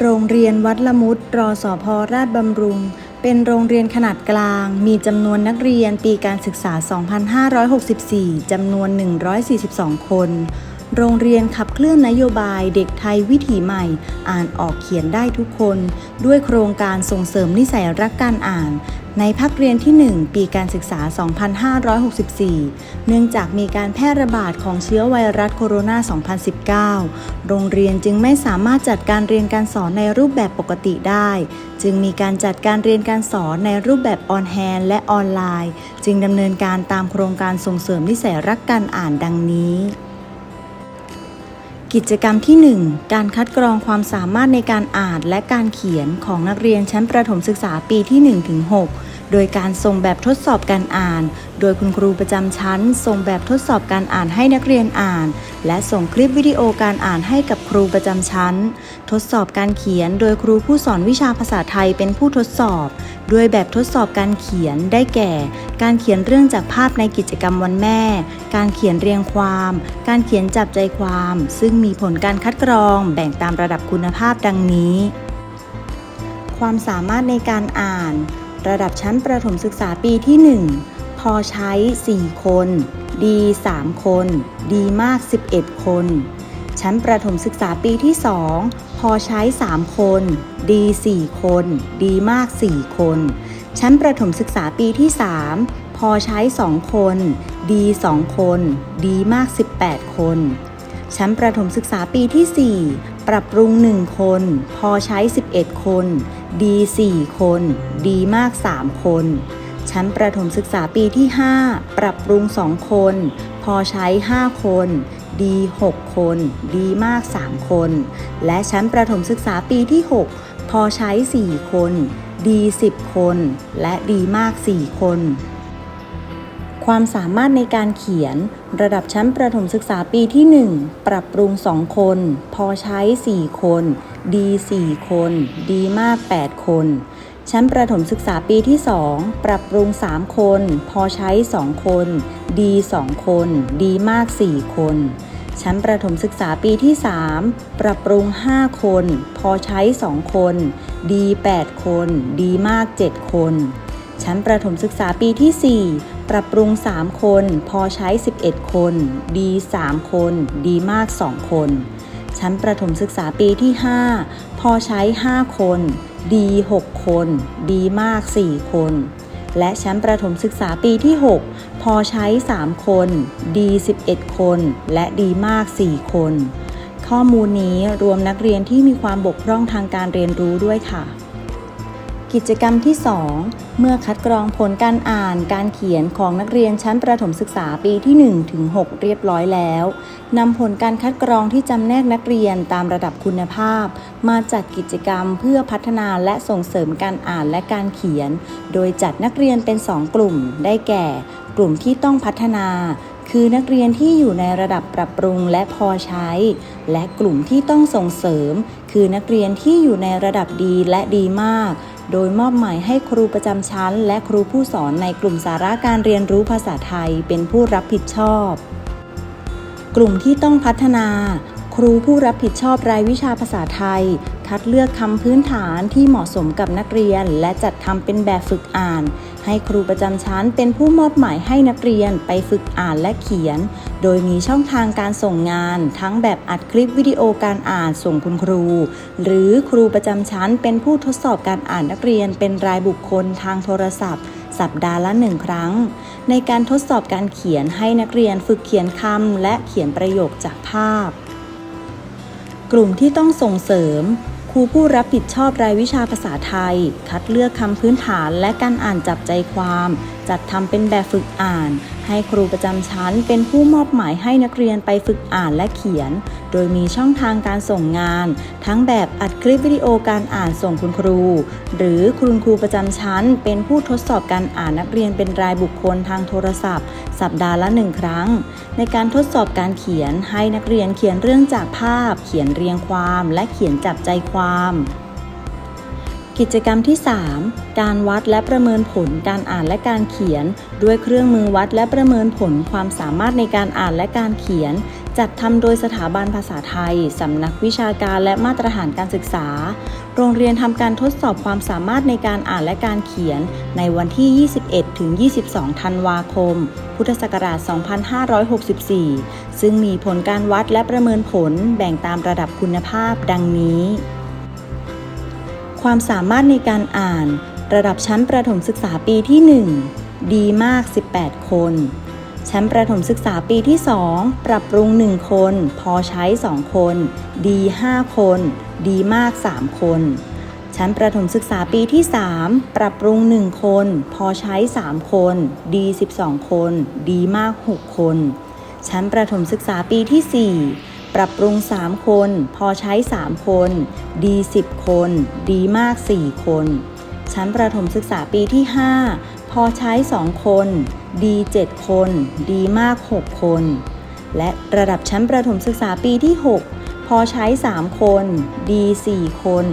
โรงเรียนวัดละมุดรอสอพอราชบำรุง เป็นโรงเรียนขนาดกลาง มีจำนวนนักเรียนปีการศึกษา 2564 จำนวน 142 คน โรงเรียนขับเคลื่อนนโยบายเด็กไทยวิถีใหม่ อ่านออกเขียนได้ทุกคน ด้วยโครงการส่งเสริมนิสัยรักการอ่าน ในภาคเรียนที่ 1 ปีการศึกษา 2564 เนื่องจากมีการแพร่ระบาดของเชื้อไวรัสโคโรนา 2019 โรงเรียนจึงไม่สามารถจัดการเรียนการสอนในรูปแบบปกติได้ จึงมีการจัดการเรียนการสอนในรูปแบบออนแฮนและออนไลน์ จึงดำเนินการตามโครงการส่งเสริมนิสัยรักการอ่านดังนี้ กิจกรรมที่ 1 การคัดกรองความสามารถในการอ่านและการเขียนของนักเรียนชั้นประถมศึกษาปีที่ 1-6 โดยการส่งแบบทดสอบการอ่าน โดยคุณครูประจำชั้น ส่งแบบทดสอบการอ่านให้นักเรียนอ่าน และส่งคลิปวิดีโอการอ่านให้กับครูประจำชั้น ทดสอบการเขียน โดยครูผู้สอนวิชาภาษาไทยเป็นผู้ทดสอบ ด้วยแบบทดสอบการเขียนได้แก่ การเขียนเรื่องจากภาพในกิจกรรมวันแม่ การเขียนเรียงความ การเขียนจับใจความ ซึ่งมีผลการคัดกรองแบ่งตามระดับคุณภาพดังนี้ ความสามารถในการอ่าน ระดับชั้นประถมศึกษาปีที่ 1 พอใช้ 4 คน ดี 3 คน ดีมาก 11 คน ชั้นประถมศึกษาปีที่ 2 พอใช้ 3 คน ดี 4 คน ดีมาก 4 คน ชั้นประถมศึกษาปีที่ 3 พอใช้ 2 คน ดี 2 คน ดีมาก 18 คน ชั้นประถมศึกษาปีที่ 4 ปรับปรุง 1 คน พอใช้ 11 คน ดี 4 คน ดีมาก 3 คน ชั้นประถมศึกษาปีที่ 5 ปรับปรุง 2 คน พอใช้ 5 คน ดี 6 คน ดีมาก 3 คน และชั้นประถมศึกษาปีที่ 6 พอใช้ 4 คน ดี 10 คน และดีมาก 4 คน ความสามารถในการเขียน ระดับชั้นประถมศึกษาปีที่ 1 ปรับปรุง 2 คน พอใช้ 4 คน ดี 4 คน ดีมาก 8 คน ชั้นประถมศึกษาปีที่ 2 ปรับปรุง 3 คน พอใช้ 2 คน ดี 2 คน ดีมาก 4 คน ชั้นประถมศึกษาปีที่ 3 ปรับปรุง 5 คน พอใช้ 2 คน ดี 8 คน ดีมาก 7 คน ชั้นประถมศึกษาปีที่ 4 ปรับปรุง 3 คน พอใช้ 11 คน ดี 3 คน ดีมาก 2 คน ชั้นประถมศึกษาปีที่ 5 พอใช้ 5 คน ดี 6 คน ดีมาก 4 คน และชั้นประถมศึกษาปีที่ 6 พอใช้ 3 คน ดี 11 คน และดีมาก 4 คน ข้อมูลนี้รวมนักเรียนที่มีความบกพร่องทางการเรียนรู้ด้วยค่ะ กิจกรรมที่ 2 เมื่อคัดกรองผลการอ่านการเขียนของนักเรียนชั้นประถมศึกษาปีที่ 1 ถึง 6 เรียบร้อยแล้วนำผลการคัดกรองที่จำแนกนักเรียนตามระดับคุณภาพ มาจัดกิจกรรมเพื่อพัฒนาและส่งเสริมการอ่านและการเขียน โดยจัดนักเรียนเป็น 2 กลุ่ม ได้แก่ กลุ่มที่ต้องพัฒนาคือนักเรียนที่อยู่ในระดับปรับปรุงและพอใช้ และกลุ่มที่ต้องส่งเสริม คือนักเรียนที่อยู่ในระดับดีและดีมาก โดยมอบหมายให้ครูประจำชั้น และครูผู้สอนในกลุ่มสาระการเรียนรู้ภาษาไทยเป็นผู้รับผิดชอบ กลุ่มที่ต้องพัฒนา ครูผู้รับผิดชอบรายวิชาภาษาไทย คัดเลือกคำพื้นฐานที่เหมาะสมกับนักเรียน และจัดทำเป็นแบบฝึกอ่าน ให้ครูประจำชั้นเป็นผู้มอบหมายให้นักเรียนไปฝึกอ่านและเขียน โดยมีช่องทางการส่งงาน ทั้งแบบอัดคลิปวิดีโอการอ่านส่งคุณครู หรือครูประจำชั้นเป็นผู้ทดสอบการอ่านนักเรียน เป็นรายบุคคลทางโทรศัพท์สัปดาห์ละหนึ่งครั้ง ในการทดสอบการเขียนให้นักเรียนฝึกเขียนคำและเขียนประโยคจากภาพ กลุ่มที่ต้องส่งเสริม ครูผู้รับผิดชอบรายวิชาภาษาไทย คัดเลือกคำพื้นฐานและการอ่านจับใจความ จัดทำเป็นแบบฝึกอ่าน ให้ครูประจำชั้นเป็นผู้มอบหมายให้นักเรียนไปฝึกอ่านและเขียน โดยมีช่องทางการส่งงาน ทั้งแบบอัดคลิปวิดีโอการอ่านส่งคุณครู หรือคุณครูประจำชั้น เป็นผู้ทดสอบการอ่านนักเรียนเป็นรายบุคคลทางโทรศัพท์ สัปดาห์ละหนึ่งครั้ง ในการทดสอบการเขียนให้นักเรียนเขียนเรื่องจากภาพ เขียนเรียงความ และเขียนจับใจความ กิจกรรมที่ 3 การวัดและประเมินผลการอ่านและการเขียน ด้วยเครื่องมือวัดและประเมินผลความสามารถในการอ่านและการเขียน จัดทำโดยสถาบันภาษาไทยสำนักวิชาการและมาตรฐานการศึกษา โรงเรียนทำการทดสอบความสามารถในการอ่านและการเขียน ในวันที่ 21 ถึง 22 ธันวาคม พุทธศักราช 2564 ซึ่งมีผลการวัดและประเมินผลแบ่งตามระดับคุณภาพดังนี้ ความสามารถในการอ่าน ระดับชั้นประถมศึกษาปีที่ 1 ดีมาก 18 คน ชั้นประถมศึกษาปีที่ 2 ปรับปรุง 1 คน พอใช้ 2 คน ดี 5 คน ดีมาก 3 คน ชั้นประถมศึกษาปีที่ 3 ปรับปรุง 1 คน พอใช้ 3 คน ดี 12 คน ดีมาก 6 คน ชั้นประถมศึกษาปีที่ 4 ปรับปรุง 3 คน พอใช้ 3 คน ดี 10 คน ดีมาก 4 คน ชั้นประถมศึกษาปีที่ 5 พอใช้ 2 คน ดี 7 คน ดีมาก 6 คน และระดับชั้นประถมศึกษาปีที่ 6 พอใช้ 3 คน ดี 4 คน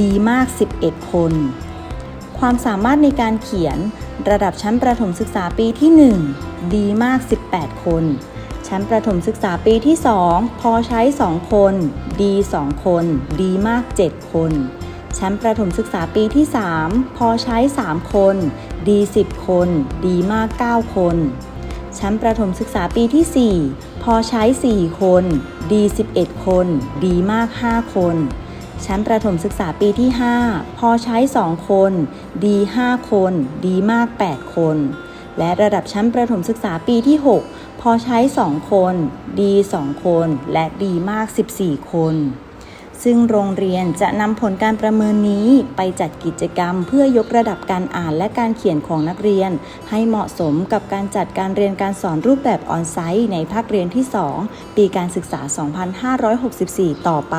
ดีมาก 11 คน ความสามารถในการเขียนระดับชั้นประถมศึกษาปีที่ 1 ดีมาก 18 คน ชั้นประถมศึกษาปีที่ 2 พอใช้ 2 คน ดี2คน ดีมาก 7 คน ชั้นประถมศึกษาปีที่ 3 พอใช้ 3 คน ดี 10 คน ดีมาก 9 คน ชั้นประถมศึกษาปีที่ 4 พอใช้ 4 คน ดี 11 คน ดีมาก 5 คน ชั้นประถมศึกษาปีที่ 5 พอใช้ 2 คน ดี 5 คน ดีมาก 8 คน และระดับชั้นประถมศึกษาปีที่ 6 พอใช้ 2 คน ดี2คนและดีมาก 14 คน ซึ่งโรงเรียนจะนำผลการประเมินนี้ไปจัดกิจกรรมเพื่อยกระดับการอ่านและการเขียนของนักเรียน ให้เหมาะสมกับการจัดการเรียนการสอนรูปแบบออนไซต์ในภาคเรียนที่ 2 ปีการศึกษา 2564 ต่อไป